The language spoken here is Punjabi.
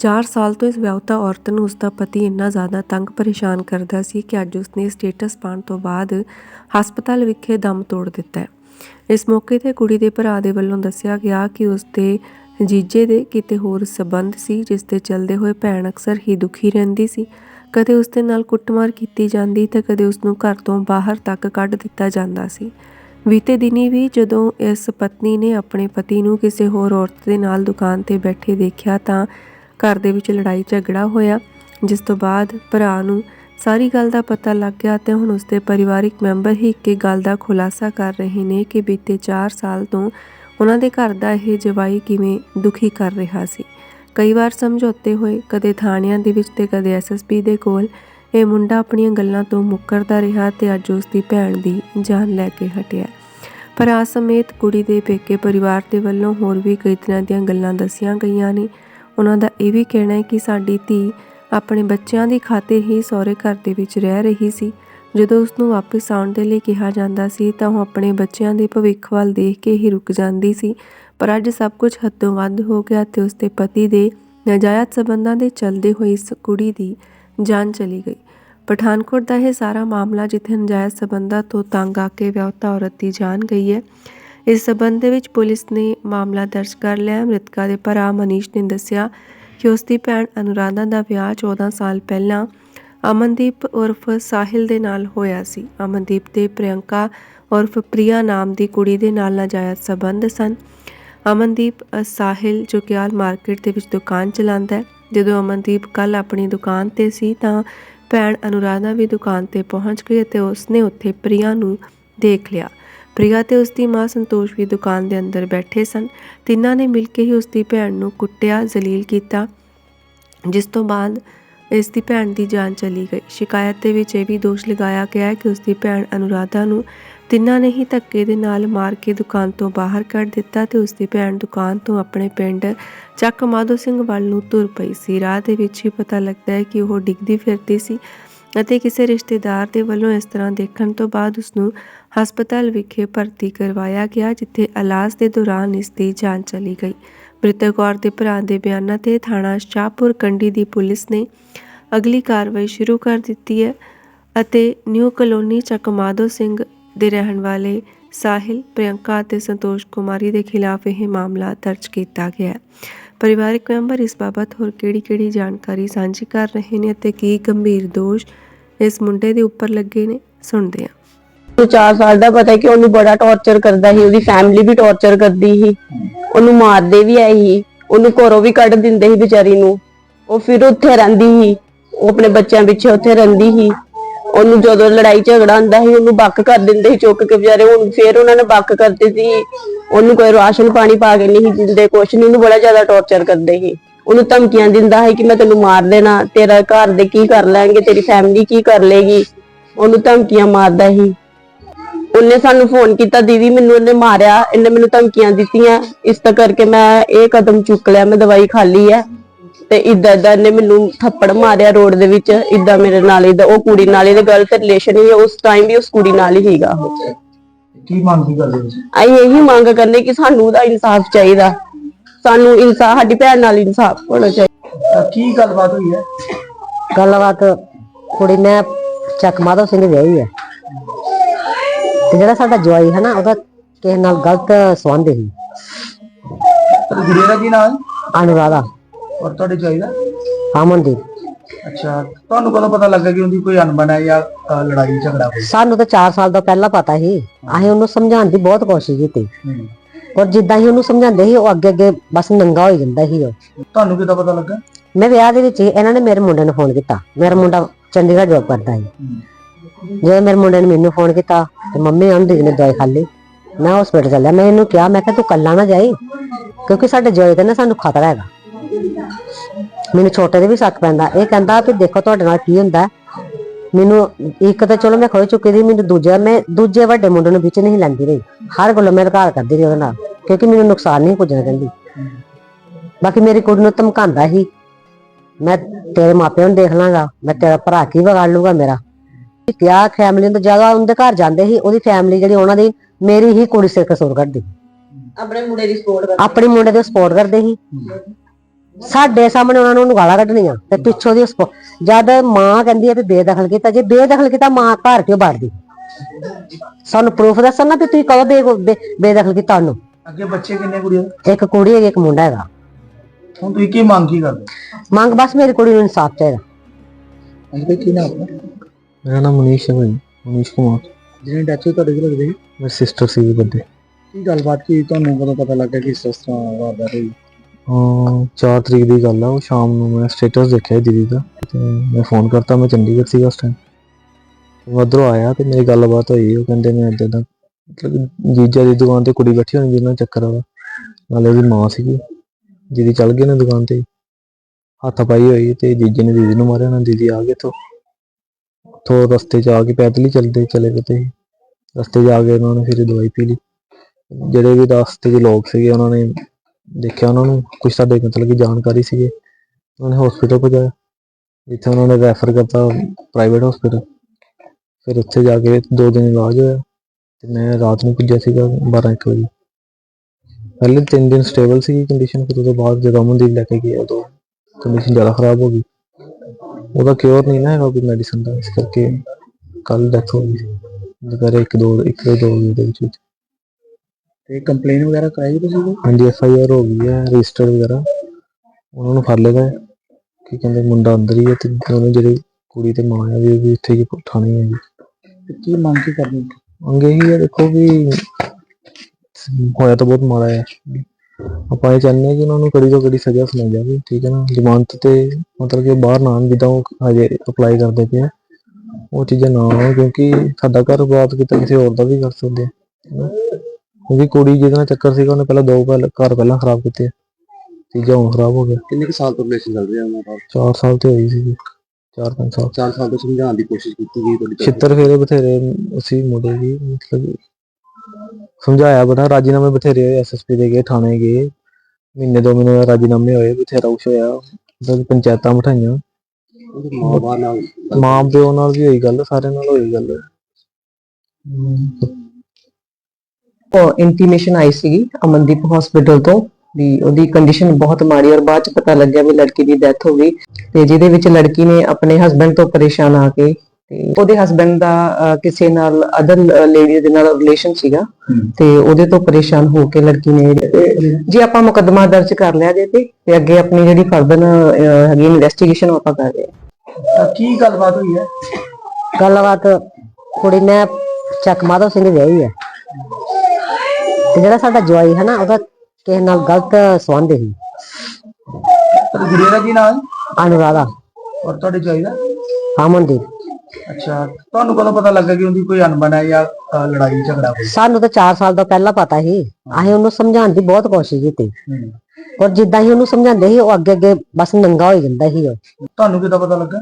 4 ਸਾਲ ਤੋਂ ਇਸ ਵਿਆਹੁਤਾ ਔਰਤ ਨੂੰ ਉਸਦਾ ਪਤੀ ਇੰਨਾ ਜ਼ਿਆਦਾ ਤੰਗ ਪਰੇਸ਼ਾਨ ਕਰਦਾ ਸੀ ਕਿ ਅੱਜ ਉਸਨੇ ਸਟੇਟਸ ਪਾਉਣ ਤੋਂ ਬਾਅਦ ਹਸਪਤਾਲ ਵਿਖੇ ਦਮ ਤੋੜ ਦਿੱਤਾ ਹੈ। ਇਸ ਮੌਕੇ ਤੇ ਕੁੜੀ ਦੇ ਭਰਾ ਦੇ ਵੱਲੋਂ ਦੱਸਿਆ ਗਿਆ ਕਿ ਉਸਦੇ ਜੀਜੇ ਦੇ ਕਿਤੇ ਹੋਰ ਸਬੰਧ ਸੀ, ਜਿਸ ਦੇ ਚੱਲਦੇ ਹੋਏ ਭੈਣ ਅਕਸਰ ਹੀ ਦੁਖੀ ਰਹਿੰਦੀ ਸੀ। ਕਦੇ ਉਸ ਦੇ ਨਾਲ ਕੁੱਟਮਾਰ ਕੀਤੀ ਜਾਂਦੀ ਤੇ ਕਦੇ ਉਸ ਨੂੰ ਘਰ ਤੋਂ ਬਾਹਰ ਤੱਕ ਕੱਢ ਦਿੱਤਾ ਜਾਂਦਾ ਸੀ। ਬੀਤੇ ਦਿਨੀ ਵੀ ਜਦੋਂ ਇਸ ਪਤਨੀ ਨੇ ਆਪਣੇ ਪਤੀ ਨੂੰ ਕਿਸੇ ਹੋਰ ਔਰਤ ਦੇ ਨਾਲ ਦੁਕਾਨ ਤੇ ਬੈਠੇ ਦੇਖਿਆ ਤਾਂ ਘਰ ਦੇ ਵਿੱਚ ਲੜਾਈ ਝਗੜਾ ਹੋਇਆ, ਜਿਸ ਤੋਂ ਬਾਅਦ ਭਰਾ ਨੂੰ ਸਾਰੀ ਗੱਲ ਦਾ ਪਤਾ ਲੱਗ ਗਿਆ ਤੇ ਹੁਣ ਉਸਦੇ ਪਰਿਵਾਰਿਕ ਮੈਂਬਰ ਹੀ ਇੱਕ ਗੱਲ ਦਾ ਖੁਲਾਸਾ ਕਰ ਰਹੇ ਨੇ ਕਿ ਬੀਤੇ 4 ਸਾਲ ਤੋਂ ਉਹਨਾਂ ਦੇ ਘਰ ਦਾ ਇਹ ਜਵਾਈ ਕਿਵੇਂ ਦੁਖੀ ਕਰ ਰਿਹਾ ਸੀ। ਕਈ ਵਾਰ ਸਮਝੌਤੇ ਹੋਏ, ਕਦੇ ਥਾਣਿਆਂ ਦੇ ਵਿੱਚ ਤੇ ਕਦੇ ਐਸਐਸਪੀ ਦੇ ਕੋਲ। ਇਹ ਮੁੰਡਾ ਆਪਣੀਆਂ ਗੱਲਾਂ ਤੋਂ ਮੁੱਕਰਦਾ ਰਿਹਾ ਤੇ ਅੱਜ ਉਸ ਦੀ ਭੈਣ ਦੀ ਜਾਨ ਲੈ ਕੇ ਹਟਿਆ। ਭਰਾ ਸਮੇਤ ਕੁੜੀ ਦੇ ਪੇਕੇ ਪਰਿਵਾਰ ਦੇ ਵੱਲੋਂ ਹੋਰ ਵੀ ਕਈ ਤਰ੍ਹਾਂ ਦੀਆਂ ਗੱਲਾਂ ਦੱਸੀਆਂ ਗਈਆਂ ਨੇ। ਉਹਨਾਂ ਦਾ ਇਹ ਵੀ ਕਹਿਣਾ ਹੈ ਕਿ ਸਾਡੀ ਧੀ ਆਪਣੇ ਬੱਚਿਆਂ ਦੀ ਖਾਤਰ ਹੀ ਸਹੁਰੇ ਘਰ ਦੇ ਵਿੱਚ ਰਹਿ ਰਹੀ ਸੀ। ਜਦੋਂ ਉਸ ਨੂੰ ਵਾਪਸ ਆਉਣ ਦੇ ਲਈ ਕਿਹਾ ਜਾਂਦਾ ਸੀ, ਤਾਂ ਉਹ ਆਪਣੇ ਬੱਚਿਆਂ ਦੇ ਭਵਿੱਖ ਵੱਲ ਦੇਖ ਕੇ ਹੀ ਰੁਕ ਜਾਂਦੀ ਸੀ। ਪਰ ਅੱਜ ਸਭ ਕੁਝ ਹੱਦੋਂ ਵੱਧ ਹੋ ਗਿਆ ਤੇ ਉਸ ਦੇ ਪਤੀ ਦੇ ਨਾਜਾਇਜ਼ ਸਬੰਧਾਂ ਦੇ ਚਲਦੇ ਹੋਏ ਇਸ ਕੁੜੀ ਦੀ ਜਾਨ ਚਲੀ ਗਈ। ਪਠਾਨਕੋਟ ਦਾ ਇਹ ਸਾਰਾ ਮਾਮਲਾ ਜਿੱਥੇ ਨਾਜਾਇਜ਼ ਸਬੰਧਾਂ ਤੋਂ ਤੰਗ ਆ ਕੇ ਵਿਆਹੁਤਾ ਔਰਤ ਦੀ ਜਾਨ ਗਈ ਹੈ ਇਸ ਸਬੰਧ ਦੇ ਵਿੱਚ ਪੁਲਿਸ ਨੇ ਮਾਮਲਾ ਦਰਜ ਕਰ ਲਿਆ। ਮ੍ਰਿਤਕਾ ਦੇ ਭਰਾ ਮਨੀਸ਼ ਨੇ ਦੱਸਿਆ ਕਿ ਉਸ ਦੀ ਭੈਣ ਅਨੁਰਾਧਾ ਦਾ ਵਿਆਹ 14 ਸਾਲ ਪਹਿਲਾਂ ਅਮਨਦੀਪ ਉਰਫ ਸਾਹਿਲ ਦੇ ਨਾਲ ਹੋਇਆ ਸੀ। ਅਮਨਦੀਪ ਤੇ ਪ੍ਰਿਯੰਕਾ ਉਰਫ ਪ੍ਰਿਆ ਨਾਮ ਦੀ ਕੁੜੀ ਦੇ ਨਾਲ ਨਾਜਾਇਜ਼ ਸਬੰਧ ਸਨ। ਅਮਨਦੀਪ ਸਾਹਿਲ ਜੋ ਕਿ ਆਲ ਮਾਰਕੀਟ ਦੇ ਵਿੱਚ ਦੁਕਾਨ ਚਲਾਉਂਦਾ ਹੈ। ਜਦੋਂ ਅਮਨਦੀਪ ਕੱਲ ਆਪਣੀ ਦੁਕਾਨ ਤੇ ਸੀ ਤਾਂ ਭੈਣ ਅਨੁਰਾਧਾ ਵੀ ਦੁਕਾਨ ਤੇ ਪਹੁੰਚ ਗਈ ਅਤੇ ਉਸਨੇ ਉੱਥੇ ਪ੍ਰਿਆ ਨੂੰ ਦੇਖ ਲਿਆ। ਪ੍ਰਿਆ ਤੇ ਉਸ ਦੀ ਮਾਂ ਸੰਤੋਸ਼ ਵੀ ਦੁਕਾਨ ਦੇ ਅੰਦਰ ਬੈਠੇ ਸਨ। ਤਿੰਨਾਂ ਨੇ ਮਿਲ ਕੇ ਹੀ ਉਸ ਦੀ ਭੈਣ ਨੂੰ ਕੁੱਟਿਆ, ਜ਼ਲੀਲ ਕੀਤਾ, ਜਿਸ ਤੋਂ ਬਾਅਦ ਇਸ ਦੀ ਭੈਣ ਦੀ ਜਾਨ ਚਲੀ ਗਈ। ਸ਼ਿਕਾਇਤ ਦੇ ਵਿੱਚ ਇਹ ਵੀ ਦੋਸ਼ ਲਗਾਇਆ ਗਿਆ ਹੈ ਕਿ ਉਸ ਦੀ ਭੈਣ ਅਨੁਰਾਧਾ ਨੂੰ ਤਿੰਨਾਂ ਨੇ ਹੀ ਧੱਕੇ ਦੇ ਨਾਲ ਮਾਰ ਕੇ ਦੁਕਾਨ ਤੋਂ ਬਾਹਰ ਕੱਢ ਦਿੱਤਾ ਤੇ ਉਸ ਦੀ ਭੈਣ ਦੁਕਾਨ ਤੋਂ ਆਪਣੇ ਪਿੰਡ ਚੱਕ ਮਾਧੋ ਸਿੰਘ ਵੱਲ ਨੂੰ ਤੁਰ ਪਈ ਸੀ। ਰਾਹ ਦੇ ਵਿੱਚ ਹੀ ਪਤਾ ਲੱਗਦਾ ਹੈ ਕਿ ਉਹ ਡਿੱਗਦੀ ਫਿਰਦੀ ਸੀ। ਅਤੇ ਕਿਸੇ ਰਿਸ਼ਤੇਦਾਰ ਦੇ ਵੱਲੋਂ ਇਸ ਤਰ੍ਹਾਂ ਦੇਖਣ ਤੋਂ ਬਾਅਦ ਉਸ ਨੂੰ ਹਸਪਤਾਲ ਵਿਖੇ ਭਰਤੀ ਕਰਵਾਇਆ ਗਿਆ, ਜਿੱਥੇ ਇਲਾਜ ਦੇ ਦੌਰਾਨ ਇਸ ਦੀ ਜਾਨ ਚਲੀ ਗਈ। ਮ੍ਰਿਤਕ ਔਰਤ ਦੇ ਭਰਾ ਦੇ ਬਿਆਨਾਂ ਤੇ ਥਾਣਾ ਸ਼ਾਹਪੁਰ ਕੰਡੀ ਦੀ ਪੁਲਿਸ ਨੇ ਅਗਲੀ ਕਾਰਵਾਈ ਸ਼ੁਰੂ ਕਰ ਦਿੱਤੀ ਹੈ ਅਤੇ ਨਿਊ ਕਲੋਨੀ ਚੱਕਮਾਦੋ ਸਿੰਘ ਦੇ ਰਹਿਣ ਵਾਲੇ ਸਾਹਿਲ, ਪ੍ਰਿਯੰਕਾ ਅਤੇ ਸੰਤੋਸ਼ ਕੁਮਾਰੀ ਦੇ ਖਿਲਾਫ ਇਹ ਮਾਮਲਾ ਦਰਜ ਕੀਤਾ ਗਿਆ ਹੈ। ਪਰਿਵਾਰਕ ਮੈਂਬਰ ਇਸ ਬਾਬਤ ਹੋਰ ਕਿਹੜੀ-ਕਿਹੜੀ ਜਾਣਕਾਰੀ ਸਾਂਝੀ ਕਰ ਰਹੇ ਨੇ ਅਤੇ ਕੀ ਗੰਭੀਰ ਦੋਸ਼ ਇਸ ਮੁੰਡੇ ਦੇ ਉੱਪਰ ਲੱਗੇ ਨੇ, ਸੁਣਦੇ ਹਾਂ। ਨੂੰ 4 ਸਾਲ ਦਾ ਪਤਾ ਕਿ ਉਹਨੂੰ ਬੜਾ ਟੌਰਚਰ ਕਰਦਾ ਸੀ, ਉਹਦੀ ਫੈਮਿਲੀ ਵੀ ਟੌਰਚਰ ਕਰਦੀ ਸੀ। ਉਹਨੂੰ ਮਾਰਦੇ ਵੀ ਆਈ ਸੀ, ਉਹਨੂੰ ਘਰੋਂ ਵੀ ਕੱਢ ਦਿੰਦੇ ਸੀ ਵਿਚਾਰੀ ਨੂੰ। ਉਹ ਫਿਰ ਉੱਥੇ ਰਹਿੰਦੀ ਸੀ, ਉਹ ਆਪਣੇ ਬੱਚਿਆਂ ਪਿੱਛੇ ਉੱਥੇ ਰਹਿੰਦੀ ਸੀ। ਉਹਨੂੰ ਜਦੋਂ ਲੜਾਈ ਝਗੜਾ ਹੁੰਦਾ ਸੀ, ਉਹਨੂੰ ਬੱਕ ਕਰ ਦਿੰਦੇ ਸੀ ਚੁੱਕ ਕੇ ਵਿਚਾਰੇ, ਹੁਣ ਫਿਰ ਉਹਨਾਂ ਨੇ ਬੱਕ ਕਰਦੇ ਸੀ। ਉਹਨੂੰ ਕੋਈ ਰਾਸ਼ਨ ਪਾਣੀ ਪਾ ਕੇ ਨਹੀਂ ਸੀ ਦਿੰਦੇ, ਕੁਛ ਨਹੀਂ ਉਹਨੂੰ ਬੜਾ ਜ਼ਿਆਦਾ ਟੌਰਚਰ ਕਰਦੇ ਸੀ। ਉਹਨੂੰ ਧਮਕੀਆਂ ਦਿੰਦਾ ਸੀ ਕਿ ਮੈਂ ਤੈਨੂੰ ਮਾਰ ਦੇਣਾ ਤੇਰਾ ਘਰ ਦੇ ਕੀ ਕਰ ਲੈਣਗੇ ਤੇਰੀ ਫੈਮਿਲੀ ਕੀ ਕਰ ਲੇਗੀ ਉਹਨੂੰ ਧਮਕੀਆਂ ਮਾਰਦਾ ਸੀ। ਉਹਨੇ ਸਾਨੂੰ ਫੋਨ ਕੀਤਾ ਦੀਦੀ ਮੈਨੂੰ ਉਹਨੇ ਮਾਰਿਆ ਇਹਨੇ ਮੈਨੂੰ ਧਮਕੀਆਂ ਦਿੱਤੀਆਂ। ਇਸ ਤਾਂ ਕਰਕੇ ਮੈਂ ਇਹ ਕਦਮ ਚੁੱਕ ਲਿਆ ਮੈਂ ਦਵਾਈ ਖਾ ਲਈ ਹੈ ਤੇ ਇਦਾਂ ਇਦਾਂ ਇਹਨੇ ਮੈਨੂੰ ਥੱਪੜ ਮਾਰਿਆ ਰੋਡ ਦੇ ਵਿੱਚ ਇਦਾਂ ਮੇਰੇ ਨਾਲ ਇਦਾਂ ਉਹ ਕੁੜੀ ਨਾਲ ਇਹਦੇ ਗਲਤ ਰਿਲੇਸ਼ਨ ਹੀ ਉਸ ਟਾਈਮ ਵੀ ਉਸ ਕੁੜੀ ਨਾਲ ਹੀ ਸੀਗਾ। ਉਹ ਕੀ ਮੰਗ ਕੀ ਕਰਦੇ ਤੁਸੀਂ? ਅਸੀਂ ਇਹੀ ਮੰਗ ਕਰਨੇ ਕਿ ਸਾਨੂੰ ਉਹਦਾ ਇਨਸਾਫ ਚਾਹੀਦਾ। ਸਾਨੂੰ ਇਨਸਾਫ ਸਾਡੀ ਭੈਣ ਨਾਲ ਇਨਸਾਫ ਹੋਣਾ ਚਾਹੀਦਾ। ਤਾਂ ਕੀ ਗੱਲਬਾਤ ਹੋਈ ਹੈ? ਗੱਲਬਾਤ ਕੁੜੀ ਨੇ ਚੱਕ ਮਾਧੋ ਸਿੰਘ ਵਿਆਹੀ ਹੈ। ਤੇ ਜਿਹੜਾ ਸਾਡਾ ਜਵਾਈ ਹੈ ਨਾ ਉਹਦਾ ਕਿਸੇ ਨਾਲ ਗਲਤ ਸੰਬੰਧ ਸੀ। ਦਾ ਕੀ ਨਾਮ ਹੈ? ਅਨੁਰਾਧਾ। ਔਰ ਤੁਹਾਡੇ ਚਾਹੀਦਾ ਅਮਨਦੀਪ ਅੱਛਾ ਤੁਹਾਨੂੰ ਕਦੋਂ ਪਤਾ ਲੱਗਾ ਕਿ ਉਹਦੀ ਕੋਈ ਅਣਬਣ ਹੈ ਜਾਂ ਅ, ਲੜਾਈ ਝਗੜਾ ਹੋਇਆ? ਸਾਨੂੰ ਤਾਂ 4 ਸਾਲ ਤੋਂ ਪਹਿਲਾਂ ਪਤਾ ਸੀ। ਅਸੀਂ ਉਹਨੂੰ ਸਮਝਾਉਣ ਦੀ ਬਹੁਤ ਕੋਸ਼ਿਸ਼ ਕੀਤੀ। ਹੂੰ। ਪਰ ਜਿੱਦਾਂ ਹੀ ਉਹਨੂੰ ਸਮਝਾਉਂਦੇ ਸੀ ਉਹ ਅੱਗੇ ਅੱਗੇ ਬਸ ਨੰਗਾ ਹੋ ਜਾਂਦਾ ਸੀ ਉਹ। ਤੁਹਾਨੂੰ ਕਿਦਾਂ ਪਤਾ ਲੱਗਾ? ਮੈਂ ਵਿਆਹ ਦੇ ਵਿੱਚ ਹੀ ਇਹਨਾਂ ਨੇ ਮੇਰੇ ਮੁੰਡੇ ਨੂੰ ਫੋਨ ਕੀਤਾ। ਮੇਰਾ ਮੁੰਡਾ ਚੰਡੀਗੜ੍ਹ ਜੋਬ ਕਰਦਾ ਸੀ। ਹੂੰ। ਜਦੋਂ ਮੇਰੇ ਮੁੰਡੇ ਨੇ ਮੈਨੂੰ ਫੋਨ ਕੀਤਾ ਤੇ ਮੰਮੀ ਆਂਦੀ ਨੇ ਦਵਾਈ ਖਾ ਲਈ। ਮੈਂ ਹਸਪੀਟਲ ਚੱਲਿਆ। ਮੈਂ ਇਹਨੂੰ ਕਿਹਾ ਮੈਂ ਕਿਹਾ ਤੂੰ ਕੱਲਾ ਨਾ ਜਾਈ ਕਿਉਂਕਿ ਸਾਡੇ ਜੋਏ ਤੇ ਨਾ ਸਾਨੂੰ ਖਤਰਾ ਹੈਗਾ। ਮੈਨੂੰ ਛੋਟੇ ਦੇ ਵੀ ਸ਼ੱਕ ਪੈਂਦਾ। ਇਹ ਕਹਿੰਦਾ ਕਿ ਦੇਖੋ ਤੁਹਾਡੇ ਨਾਲ ਕੀ ਹੁੰਦਾ। ਮੈਨੂੰ ਇੱਕ ਤਾਂ ਚਲੋ ਮੈਂ ਖੋਈ ਚੁੱਕੀ ਦੀ ਮੈਨੂੰ ਦੂਜਾ ਮੈਂ ਦੂਜੇ ਵੱਡੇ ਮੁੰਡੇ ਨੂੰ ਵਿੱਚ ਨਹੀਂ ਲੈਂਦੀ ਰਹੀ। ਹਰ ਗੱਲੋਂ ਮੈਂ ਘਰ ਕਰਦੀ ਰਹੀ ਉਹਦੇ ਨਾਲ ਕਿਉਂਕਿ ਮੈਨੂੰ ਨੁਕਸਾਨ ਨਹੀਂ ਪੁੱਜਣਾ ਚਾਹੁੰਦੀ। ਬਾਕੀ ਮੇਰੀ ਕੁੜੀ ਨੂੰ ਧਮਕਾਉਂਦਾ ਸੀ ਮੈਂ ਤੇਰੇ ਮਾਪਿਆਂ ਨੂੰ ਦੇਖ ਲਾਂਗਾ ਮੈਂ ਤੇਰਾ ਭਰਾ ਕੀ ਵਿਗਾੜ ਲੂਗਾ ਮੇਰਾ। ਕਿਆ ਫੈਮਿਲੀ ਤੋਂ ਜ਼ਿਆਦਾ ਉਹਦੇ ਘਰ ਜਾਂਦੇ ਸੀ ਉਹਦੀ ਫੈਮਿਲੀ ਜਿਹੜੀ ਉਹਨਾਂ ਦੀ ਮੇਰੀ ਹੀ ਕੁੜੀ ਸਿਰ ਕਸੂਰ ਕਰਦੀ ਆਪਣੇ ਮੁੰਡੇ ਦੀ ਸਪੋਰਟ ਆਪਣੇ ਮੁੰਡੇ ਦੇ ਸਪੋਰਟ ਕਰਦੇ ਸੀ। ਸਾਡੇ ਸਾਹਮਣੇ ਉਹਨਾਂ ਨੂੰ ਗਾਲਾਂ ਕੱਢਣੀਆਂ ਤੇ ਪਿੱਛੋਂ ਦੀ ਉਸ ਕੋ- ਜਦ ਮਾਂ ਕਹਿੰਦੀ ਹੈ ਵੀ ਬੇਦਖਲ ਕੀਤਾ ਜੇ ਬੇਦਖਲ ਕੀਤਾ ਮਾਂ ਘਰ ਕਿਉਂ ਬਾੜਦੀ? ਸਾਨੂੰ ਪ੍ਰੂਫ ਦੱਸਣ ਨਾ ਵੀ ਤੁਸੀਂ ਕਦੋਂ ਬੇ ਬੇ- ਬੇਦਖਲ ਕੀਤਾ ਉਹਨੂੰ। ਅੱਗੇ ਬੱਚੇ ਕਿੰਨੇ ਕੁੜੀਆਂ? ਇੱਕ ਕੁੜੀ ਹੈਗੀ ਇੱਕ ਮੁੰਡਾ ਹੈਗਾ। ਹੁਣ ਤੁਸੀਂ ਕੀ ਮੰਗ ਕੀ ਕਰਦੇ? ਮੰਗ ਬਸ ਮੇਰੀ ਕੁੜੀ ਨੂੰ ਇਨਸਾਫ ਚਾਹੀਦਾ। ਹਾਂਜੀ ਕੀ ਨਾਮ ਹੈ ਮੇਰਾ ਨਾਮ ਮਨੀਸ਼ ਹੈ ਭਾਈ ਮਨੀਸ਼ ਕੁਮਾਰ। ਜਿਹਨੇ ਡੈਥ ਹੋਈ ਤੁਹਾਡੇ ਕੋਲ ਲੱਗਦੇ ਮੇਰੀ ਸਿਸਟਰ ਸੀ ਬੰਦੇ। ਕੀ ਗੱਲਬਾਤ ਕੀ ਤੁਹਾਨੂੰ ਕਦੋਂ ਪਤਾ ਲੱਗਾ ਕਿ ਇਸ ਤਰ੍ਹਾਂ ਵਾਰਦਾਤ ਹੋਈ? ਹਾਂ 4 ਤਰੀਕ ਦੀ ਗੱਲ ਆ, ਉਹ ਸ਼ਾਮ ਨੂੰ ਮੈਂ ਸਟੇਟਸ ਦੇਖਿਆ ਦੀਦੀ ਦਾ, ਤੇ ਮੈਂ ਫੋਨ ਕਰਤਾ, ਮੈਂ ਚੰਡੀਗੜ੍ਹ ਸੀਗਾ ਉਸ ਟਾਈਮ ਮੈਂ ਉੱਧਰੋਂ ਆਇਆ ਤੇ ਮੇਰੀ ਗੱਲਬਾਤ ਹੋਈ, ਉਹ ਕਹਿੰਦੇ ਮੈਂ ਏਦਾਂ ਦਾ ਮਤਲਬ ਜੀਜਾ ਦੀ ਦੁਕਾਨ ਤੇ ਕੁੜੀ ਬੈਠੀ ਹੋਣੀ ਜਿਹਨਾਂ ਚੱਕਰ ਆ ਨਾਲੇ ਉਹਦੀ ਮਾਂ ਸੀਗੀ। ਦੀਦੀ ਚੱਲ ਗਈ ਨਾ ਦੁਕਾਨ ਤੇ, ਹੱਥ ਪਾਈ ਹੋਈ, ਤੇ ਜੀਜੇ ਨੇ ਦੀਦੀ ਨੂੰ ਮਾਰਿਆ ਨਾ ਦੀਦੀ ਆ ਗਏ ਤੋਂ ਤੋਂ ਰਸਤੇ 'ਚ ਆ ਕੇ ਪੈਦਲ ਹੀ ਚੱਲਦੇ, ਚਲੇ ਗਏ ਤੇ ਰਸਤੇ 'ਚ ਆ ਕੇ ਉਹਨਾਂ ਨੇ ਫਿਰ ਦਵਾਈ ਪੀ ਲਈ। ਜਿਹੜੇ ਵੀ ਰਸਤੇ 'ਚ ਲੋਕ ਸੀਗੇ, ਉਹਨਾਂ ਨੇ ਦੇਖਿਆ ਉਹਨਾਂ ਨੂੰ ਕੁਝ ਸਾਡੇ ਮਤਲਬ ਕਿ ਜਾਣਕਾਰੀ ਸੀਗੇ। ਉਹਨਾਂ ਨੇ ਹਸਪੀਟਲ ਪਹੁੰਚਾਇਆ ਜਿੱਥੇ ਉਹਨਾਂ ਨੇ ਰੈਫਰ ਕਰਤਾ ਪ੍ਰਾਈਵੇਟ ਹਸਪੀਟਲ ਫਿਰ ਉੱਥੇ ਜਾ ਕੇ ਦੋ ਦਿਨ ਇਲਾਜ ਹੋਇਆ ਤੇ ਮੈਂ ਰਾਤ ਨੂੰ ਪੁੱਜਿਆ ਸੀਗਾ 12 ਇੱਕ ਵਜੇ। ਪਹਿਲੇ ਤਿੰਨ ਦਿਨ ਸਟੇਬਲ ਸੀ ਕੰਡੀਸ਼ਨ ਫਿਰ ਉਹਦੇ ਬਾਅਦ ਜਦੋਂ ਅਮਨਦੀਪ ਲੈ ਕੇ ਗਿਆ, ਉਦੋਂ ਕੰਡੀਸ਼ਨ ਜ਼ਿਆਦਾ ਖਰਾਬ ਹੋ ਗਈ। ਉਹਦਾ ਕਿਉਰ ਨਹੀਂ ਨਾ ਹੈਗਾ ਕੋਈ ਮੈਡੀਸਨ ਦਾ, ਇਸ ਕਰਕੇ ਕੱਲ ਡੈਥ ਹੋ ਗਈ ਸੀ। ਦੁਪਹਿਰੇ ਇੱਕ ਦੋ ਇੱਕ ਦੋ ਦੋ ਵਜੇ ਦੇ ਵਿੱਚ ਵਿੱਚ। ਤੇ ਕੰਪਲੇਨ ਵਗੈਰਾ ਕਰਾਈ ਤੁਸੀਂ ਕੋਈ? ਹਾਂਜੀ ਐਫ ਆਈ ਆਰ ਹੋ ਗਈ ਹੈ ਰਜਿਸਟਰ ਵਗੈਰਾ ਉਹਨਾਂ ਨੂੰ ਫੜ ਲਿਆ ਹੈ ਕੀ ਕਹਿੰਦੇ ਮੁੰਡਾ ਅੰਦਰ ਹੀ ਹੈ ਤੇ ਦੋਨੋਂ ਜਿਹੜੇ ਕੁੜੀ ਤੇ ਮਾਂ ਆ ਵੀ ਉਹ ਵੀ ਇੱਥੇ ਹੀ ਥਾਣੇ ਹੈ ਜੀ ਤੇ ਕੀ ਮੰਗ ਕੀ ਕਰਦੇ ਹੋ? ਮੰਗੇ ਹੀ ਹੈ ਦੇਖੋ ਵੀ ਹੋਇਆ ਤਾਂ ਬਹੁਤ ਮਾੜਾ ਹੈ ਆਪਾਂ ਇਹ ਚਾਹੁੰਦੇ ਹਾਂ ਕਿ ਉਹਨਾਂ ਨੂੰ ਕੜੀ ਤੋਂ ਕੜੀ ਸਜ਼ਾ ਸੁਣਾਈ ਜਾਵੇ ਠੀਕ ਹੈ ਨਾ ਜ਼ਮਾਨਤ ਤੇ ਮਤਲਬ ਕਿ ਬਾਹਰ ਨਾ ਆਉਣ ਜਿੱਦਾਂ ਉਹ ਹਜੇ ਅਪਲਾਈ ਕਰਦੇ ਪਏ ਆ ਉਹ ਚੀਜ਼ਾਂ ਨਾ ਹੋਣ ਕਿਉਂਕਿ ਸਾਡਾ ਘਰ ਬਾਤ ਕੀਤਾ ਕਿਸੇ ਹੋਰ ਦਾ ਵੀ ਕਰ ਸਕਦੇ ਆ। ਕਿਉਂਕਿ ਕੁੜੀ ਜਿਹਦੇ ਨਾਲ ਚੱਕਰ ਸੀਗਾ ਉਹਨੇ ਪਹਿਲਾਂ ਦੋ ਪਹਿਲ- ਘਰ ਪਹਿਲਾਂ ਖਰਾਬ ਕੀਤੇ। ਤੀਜਾ ਹੁਣ ਖਰਾਬ ਹੋ ਗਿਆ। ਕਿੰਨੇ ਕੁ ਸਾਲ ਤੋਂ ਰਿਲੇਸ਼ਨ ਚੱਲ ਰਿਹਾ ਉਹਨਾਂ ਦਾ 4 ਸਾਲ ਤੇ ਹੋਈ ਸੀ 4-5 ਸਾਲ। 4 ਸਾਲ ਤੋਂ ਸਮਝਾਉਣ ਦੀ ਕੋਸ਼ਿਸ਼ ਕੀਤੀ ਗਈ ਤੁਹਾਡੀ ਤਰਫੋਂ। ਛਿੱਤਰ ਫੇਰੇ ਬਥੇਰੇ ਅਸੀਂ ਮੁੰਡੇ ਵੀ ਮਤਲਬ ਸਮਝਾਇਆ ਬੜਾ ਰਾਜੀਨਾਮੇ ਬਥੇਰੇ ਹੋਏ ਐਸਐਸਪੀ ਦੇ ਗਏ ਥਾਣੇ ਗਏ। ਮਹੀਨੇ ਦੋ ਮਹੀਨੇ ਬਾਅਦ ਰਾਜੀਨਾਮੇ ਹੋਏ ਬਥੇਰਾ ਕੁਛ ਹੋਇਆ। ਮਤਲਬ ਪੰਚਾਇਤਾਂ ਬਿਠਾਈਆਂ। ਉਹਦੇ ਮਾਂ ਬਾਪ ਨਾਲ ਮਾਂ ਪਿਓ ਨਾਲ ਵੀ ਹੋਈ ਗੱਲ ਸਾਰਿਆਂ ਨਾਲ ਹੋਈ ਗੱਲ। ਇੰਟੀਮੇਸ਼ਨ ਆਈ ਸੀਗੀ ਅਮਨਦੀਪ ਹਸਪੀਟਲ ਤੋਂ ਵੀ ਉਹਦੀ ਕੰਡੀਸ਼ਨ ਬਹੁਤ ਮਾੜੀ ਔਰ ਬਾਅਦ ਚ ਪਤਾ ਲੱਗਿਆ ਵੀ ਲੜਕੀ ਦੀ ਡੈਥ ਹੋ ਗਈ ਤੇ ਜਿਹਦੇ ਵਿੱਚ ਲੜਕੀ ਨੇ ਆਪਣੇ ਹਸਬੰਡ ਤੋਂ ਪਰੇਸ਼ਾਨ ਆ ਕੇ ਤੇ ਉਹਦੇ ਹਸਬੰਡ ਦਾ ਕਿਸੇ ਨਾਲ ਅਦਰ ਲੇਡੀ ਦੇ ਨਾਲ ਰਿਲੇਸ਼ਨ ਸੀਗਾ ਤੇ ਉਹਦੇ ਤੋਂ ਪਰੇਸ਼ਾਨ ਹੋ ਕੇ ਲੜਕੀ ਨੇ ਜੀ ਆਪਾਂ ਮੁਕੱਦਮਾ ਦਰਜ ਕਰ ਲਿਆ ਜੇ ਤੇ ਤੇ ਅੱਗੇ ਆਪਣੀ ਜਿਹੜੀ ਫਰਦਰ ਹੈਗੀ ਇਨਵੈਸਟੀਗੇਸ਼ਨ ਉਹ ਆਪਾਂ ਕਰ ਰਹੇ ਹਾਂ। ਤਾਂ ਕੀ ਗੱਲਬਾਤ ਹੋਈ ਹੈ? ਗੱਲਬਾਤ ਕੁੜੀ ਨੇ ਚੱਕ ਮਾਧੋ ਸਿੰਘ ਵਿਆਹੀ ਹੈ। ਤੇ ਜਿਹੜਾ ਸਾਡਾ ਜਵਾਈ ਹੈ ਨਾ ਉਹਦਾ ਕਿਸੇ ਨਾਲ ਗਲਤ ਸੰਬੰਧ ਸੀ ਗੁੜੀਆ ਦਾ ਕੀ ਨਾਮ? ਅਨੁਰਾਧਾ। ਔਰ ਤੁਹਾਡੇ ਚਾਹੀਦਾ ਅਮਨਦੀਪ ਅੱਛਾ ਤੁਹਾਨੂੰ ਕਦੋਂ ਪਤਾ ਲੱਗਾ ਕਿ ਉਹਦੀ ਕੋਈ ਅਣਬਣ ਹੈ ਜਾਂ ਅ, ਲੜਾਈ ਝਗੜਾ? ਹੋਈ ਸਾਨੂੰ ਤਾਂ 4 ਸਾਲ ਤੋਂ ਪਹਿਲਾਂ ਪਤਾ ਸੀ। ਅਸੀਂ ਉਹਨੂੰ ਸਮਝਾਉਣ ਦੀ ਬਹੁਤ ਕੋਸ਼ਿਸ਼ ਕੀਤੀ। ਹੂੰ। ਪਰ ਜਿੱਦਾਂ ਹੀ ਉਹਨੂੰ ਸਮਝਾਉਂਦੇ ਸੀ ਉਹ ਅੱਗੇ ਅੱਗੇ ਬਸ ਨੰਗਾ ਹੋ ਜਾਂਦਾ ਸੀ ਉਹ। ਤੁਹਾਨੂੰ ਕਿਦਾਂ ਪਤਾ ਲੱਗਾ?